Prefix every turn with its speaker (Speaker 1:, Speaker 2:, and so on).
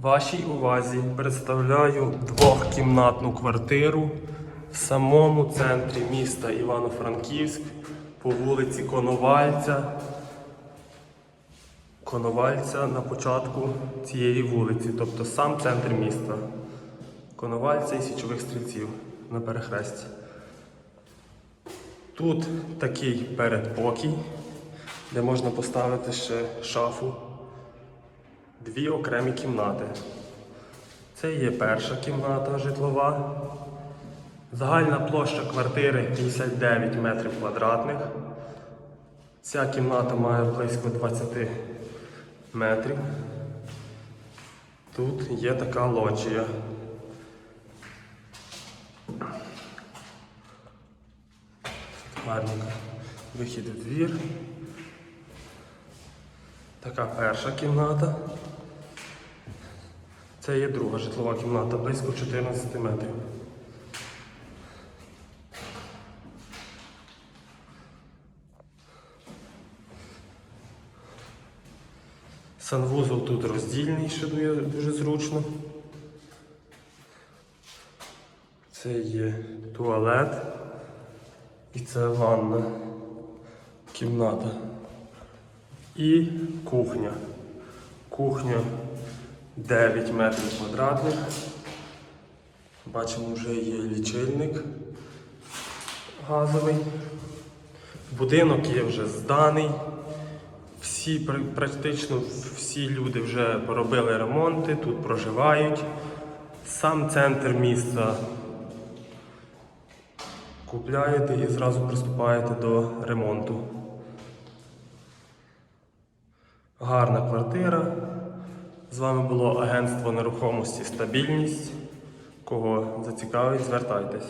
Speaker 1: Вашій увазі представляю двохкімнатну квартиру в самому центрі міста Івано-Франківськ по вулиці Коновальця. Коновальця на початку цієї вулиці, тобто сам центр міста. Коновальця і січових стрільців на перехресті. Тут такий передпокій, де можна поставити ще шафу дві окремі кімнати. Це є перша кімната житлова. Загальна площа квартири 59 метрів квадратних. Ця кімната має близько 20 метрів. Тут є така лоджія. Гарненько. Вихід в двір. Така перша кімната. Це є друга житлова кімната, близько 14 метрів. Санвузол тут роздільний, що дуже, зручно. Це є туалет і це ванна кімната. І кухня. Кухня 9 метрів квадратних. Бачимо, вже є лічильник газовий. Будинок є вже зданий. Всі, практично всі люди вже поробили ремонти, тут проживають. Сам центр міста купляєте і зразу приступаєте до ремонту. Гарна квартира. З вами було агентство нерухомості Стабільність. Кого зацікавить, звертайтесь.